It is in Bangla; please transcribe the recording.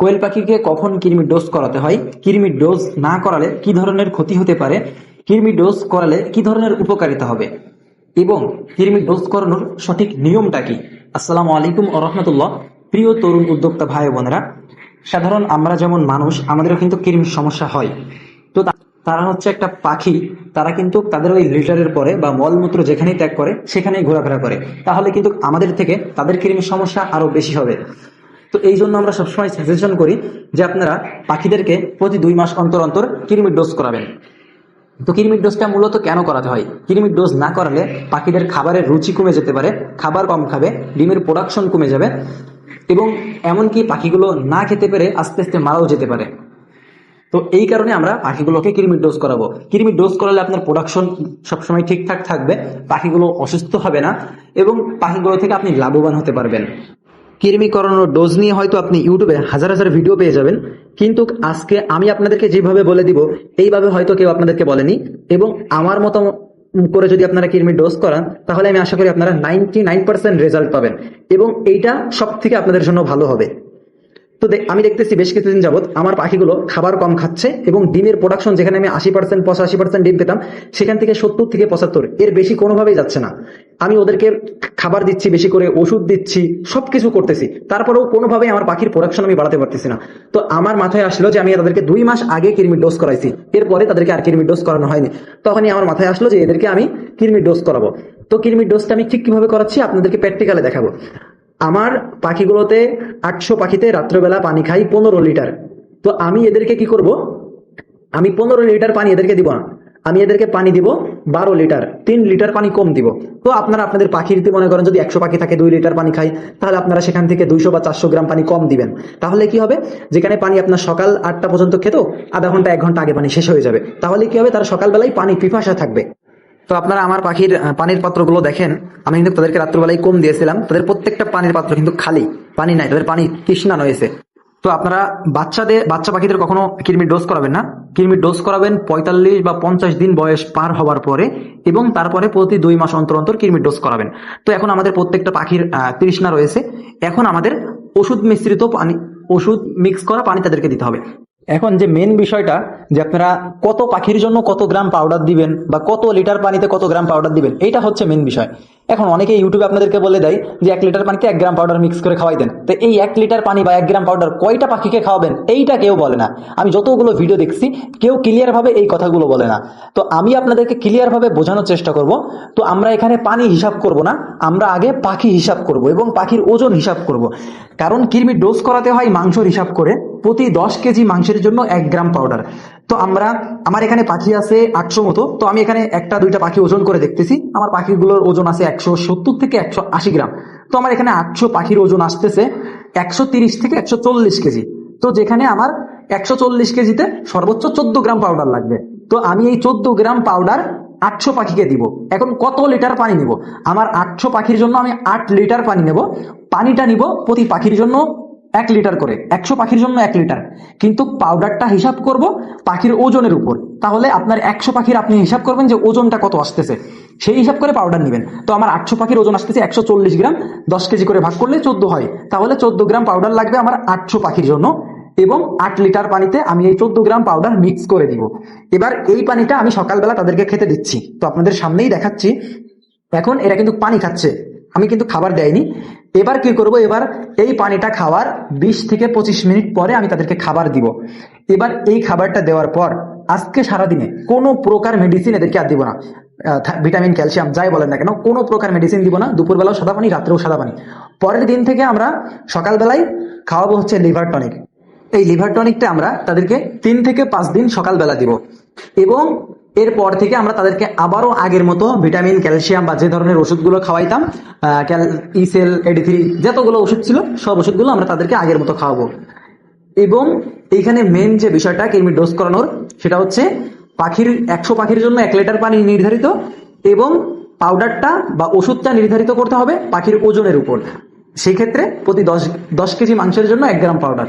কোয়েল পাখিকে কখন কৃমির ডোজ করাতে হয়? কৃমির ডোজ না করালে কি ধরনের ক্ষতি হতে পারে? কৃমির ডোজ করালে কি ধরনের উপকারিতা হবে? এবং কৃমির ডোজ করানোর সঠিক নিয়মটা কি? আসসালামু আলাইকুম রহমতুল্লাহ। প্রিয় তরুণ উদ্যোক্তা ভাই বোনেরা, সাধারণ আমরা যেমন মানুষ, আমাদেরও কিন্তু কৃমির সমস্যা হয়। তো তারা হচ্ছে একটা পাখি, তারা কিন্তু তাদের ওই লিটারের পরে বা মলমূত্র যেখানেই ত্যাগ করে, সেখানেই ঘোরাফেরা করে। তাহলে কিন্তু আমাদের থেকে তাদের কৃমির সমস্যা আরও বেশি হবে। তো এই জন্য আমরা সবসময় সাজেশন করি যে আপনারা পাখিদেরকে প্রতি দুই মাস অন্তর অন্তর কৃমির ডোজ করাবেন। তো কৃমির ডোজটা মূলত কেন করাতে হয়? কৃমির ডোজ না করালে পাখিদের খাবারের রুচি কমে যেতে পারে, খাবার কম খাবে, ডিমের প্রোডাকশন কমে যাবে এবং এমনকি পাখিগুলো না খেতে পেরে আস্তে আস্তে মারাও যেতে পারে। তো এই কারণে আমরা পাখিগুলোকে কৃমির ডোজ করাবো। কৃমির ডোজ করালে আপনার প্রোডাকশন সবসময় ঠিকঠাক থাকবে, পাখিগুলো অসুস্থ হবে না এবং পাখিগুলো থেকে আপনি লাভবান হতে পারবেন। কৃমি করানোর ডোজ নিয়ে হয়তো আপনি ইউটিউবে হাজার হাজার ভিডিও পেয়ে যাবেন। কিন্তু আজকে আমি আপনাদেরকে যেভাবে বলে দিব, এইভাবে হয়তো কেউ আপনাদেরকে বলেনি। এবং আমার মতো করে যদি আপনারা কৃমির ডোজ করান, তাহলে আমি আশা করি আপনারা নাইনটি নাইন পার্সেন্ট রেজাল্ট পাবেন। এবং এইটা সব থেকে আপনাদের জন্য ভালো হবে। তো আমি দেখতেছি বেশ কিছুদিন যাবত আমার পাখিগুলো খাবার কম খাচ্ছে এবং ডিমের প্রোডাকশন যেখানে আমি আশি পার্সেন্ট পঁচাশি পার্সেন্ট ডিম পেতাম, সেখান থেকে সত্তর থেকে পঁচাত্তর। এর বেশি কোনোভাবেই যাচ্ছে না। আমি ওদেরকে খাবার দিচ্ছি, বেশি করে ওষুধ দিচ্ছি, সবকিছু করতেছি। তারপরেও কোনোভাবেই আমার পাখির প্রোডাকশন আমি বাড়াতে পারতেছি না। তো আমার মাথায় আসলো যে আমি তাদেরকে দুই মাস আগে কৃমির ডোজ করাইছি। এরপরে তাদেরকে আর কৃমির ডোজ করানো হয়নি। তখনই আমার মাথায় আসলো যে এদেরকে আমি কৃমির ডোজ করাবো। তো কৃমির ডোজটা আমি ঠিক কীভাবে করাচ্ছি আপনাদেরকে প্র্যাকটিক্যালে দেখাবো। আমার পাখিগুলোতে আটশো পাখিতে রাত্রবেলা পানি খাই পনেরো লিটার। তো আমি এদেরকে কি করব? আমি পনেরো লিটার পানি এদেরকে দিব না। আমি এদেরকে পানি দিব বারো লিটার, তিন লিটার পানি কম দিব। তো আপনারা আপনাদের যদি মনে করেন যদি একশো পাখি থাকে দুই লিটার পানি খাই, তাহলে আপনারা সেখান থেকে দুইশো বা চারশো গ্রাম পানি কম দিবেন। তাহলে কি হবে? যেখানে পানি আপনার সকাল আটটা পর্যন্ত খেত, আধা ঘণ্টা, এক ঘণ্টা আগে পানি শেষ হয়ে যাবে। তাহলে কি হবে? তারা সকালবেলায় পানি পিপাসা থাকবে। তো আপনারা আমার পাখির পানির পাত্রগুলো দেখেন। আমি কিন্তু তাদেরকে রাত্রবেলায় কম দিয়েছিলাম। তাদের প্রত্যেকটা পানির পাত্র কিন্তু খালি, পানি নাই, তাদের পানি তৃষ্ণা রয়েছে। তো আপনারা বাচ্চাদের, বাচ্চা পাখিদের কখনো কৃমির ডোজ করাবেন না। কৃমির ডোজ করাবেন পঁয়তাল্লিশ বা পঞ্চাশ দিন বয়স পার হওয়ার পরে এবং তারপরে প্রতি দুই মাস অন্তর অন্তর কৃমির ডোজ করাবেন। তো এখন আমাদের প্রত্যেকটা পাখির তৃষ্ণা রয়েছে। এখন আমাদের ওষুধ মিশ্রিত পানি, ওষুধ মিক্স করা পানি তাদেরকে দিতে হবে। এখন যে মেন বিষয়টা, যে আপনারা কত পাখির জন্য কত গ্রাম পাউডার দিবেন বা কত লিটার পানিতে কত গ্রাম পাউডার দিবেন এটা হচ্ছে মেন বিষয়। এখন অনেকে ইউটিউবে আপনাদেরকে বলে দেয় যে এক লিটার পানিতে এক গ্রাম পাউডার মিক্স করে খাওয়াই দেন। তো এই এক লিটার পানি বা এক গ্রাম পাউডার কয়টা পাখিকে খাওয়াবেন, এইটা কেউ বলে না। আমি যতগুলো ভিডিও দেখছি, কেউ ক্লিয়ার ভাবে এই কথাগুলো বলে না। তো আমি আপনাদেরকে ক্লিয়ার ভাবে বোঝানোর চেষ্টা করব। তো আমরা এখানে পানি হিসাব করব না, আমরা আগে পাখি হিসাব করব এবং পাখির ওজন হিসাব করব। কারণ কৃমির ডোজ করাতে হয় মাংসর হিসাব করে, প্রতি দশ কেজি মাংসের জন্য এক গ্রাম পাউডার তো আমরা, আমার এখানে পাখি আছে আটশো মতো, তো আমি এখানে একটা, দুইটা পাখি ওজন করে দেখতেছি। আমার পাখিগুলোর ওজন আছে একশো সত্তর থেকে একশো আশি গ্রাম। তো আমার এখানে আটশো পাখির ওজন আসতেছে একশো তিরিশ থেকে একশো চল্লিশ কেজি। তো যেখানে আমার একশো চল্লিশ কেজিতে সর্বোচ্চ চোদ্দ গ্রাম পাউডার লাগবে। তো আমি এই চোদ্দ গ্রাম পাউডার আটশো পাখিকে দিব। এখন কত লিটার পানি নিব? আমার আটশো পাখির জন্য আমি আট লিটার পানি নেব। পানিটা নিব প্রতি পাখির জন্য এক লিটার করে, একশো পাখির জন্য এক লিটার। কিন্তু পাউডারটা হিসাব করব পাখির ওজনের উপর। তাহলে আপনার একশো পাখির আপনি হিসাব করবেন যে ওজনটা কত আসতেছে। সেই হিসাব করে পাউডার নেবেন। তো আমার আটশো পাখির ওজন আসতেছে একশো চল্লিশ গ্রাম, দশ কেজি করে ভাগ করলে চোদ্দ হয়। তাহলে চোদ্দ গ্রাম পাউডার লাগবে আমার আটশো পাখির জন্য এবং আট লিটার পানিতে আমি এই চোদ্দ গ্রাম পাউডার মিক্স করে দিব। এবার এই পানিটা আমি সকালবেলা তাদেরকে খেতে দিচ্ছি। তো আপনাদের সামনেই দেখাচ্ছি। এখন এরা কিন্তু পানি খাচ্ছে। আমি কিন্তু খাবার দেয়নি। এবার কি করব? এবার এই পানিটা খাওয়ার বিশ থেকে পঁচিশ মিনিট পরে আমি তাদেরকে খাবার দিব। এবার এই খাবারটা দেওয়ার পর আজকে সারাদিনে কোনো প্রকার মেডিসিন এদেরকে আর দিব না। ভিটামিন ক্যালসিয়াম যাই বলেন না কেন, কোনো প্রকার মেডিসিন দিব না। দুপুরবেলাও সাদা পানি, রাত্রেও সাদা পানি। পরের দিন থেকে আমরা সকালবেলায় খাওয়াবো হচ্ছে লিভার টনিক এই লিভার টনিকটা আমরা তাদেরকে তিন থেকে পাঁচ দিন সকালবেলা দিব। এবং এরপর থেকে আমরা তাদেরকে আবারও আগের মতো ভিটামিন, ক্যালসিয়াম বা যে ধরনের ওষুধগুলো খাওয়াইতাম ক্যাল ইসেল এডি থ্রি যতগুলো ওষুধ ছিল, সব ওষুধগুলো আমরা তাদেরকে আগের মতো খাওয়াবো। এবং এইখানে মেন যে বিষয়টা, কৃমি ডোজ করানোর, সেটা হচ্ছে পাখির, একশো পাখির জন্য এক লিটার পানি নির্ধারিত এবং পাউডারটা বা ওষুধটা নির্ধারিত করতে হবে পাখির ওজনের উপর। সেই ক্ষেত্রে প্রতি দশ দশ কেজি মাংসের জন্য এক গ্রাম পাউডার